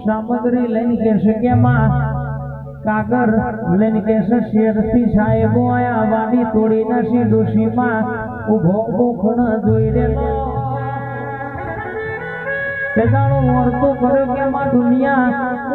સામગ્રી લઈને કેસે કે માં કાગર લઈને કેસે શેરથી સાહેબો આયા વાડી તોડી નાસી ડોશીમાં ઊભો ઊભો ખૂણ જોઈ રેલો તે મોરતો કર્યો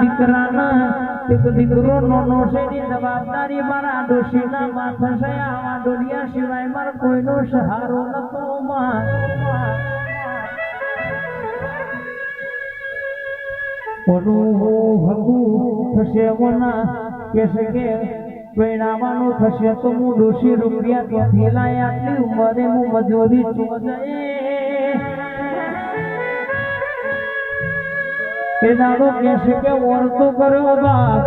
દીકરાના એક દીકરો નો એની જવાબદારી મારા ડોશીના માથે છે આવા ડોલિયા સિવાય મારે કોઈનો સહારો નતો માં ઓનું ભગુ થશે વના કેસે કે પરિણામવાનું થશે તો હું ડોશી રૂપિયા ત્યાંથી લાય આટલી ઉંમરે હું મજૂરી ચોજે એ દાડો કેસે કે કર્યો બાપ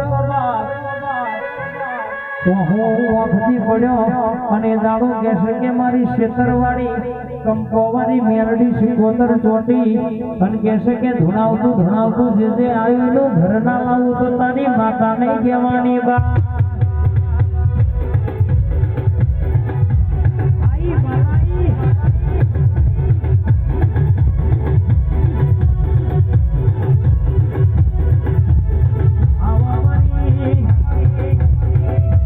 તો હું વખતી પડ્યો અને દાડો કહેશે કે મારી શેતરવાળી કંકોવાળી મેરડી શિકોતર ચોટી અને કહેશે કે ધુણાવતું ધુણાવતું જે આવ્યું ઘરના ઘર લાવું તો તારી માતા નહીં કહેવાની બા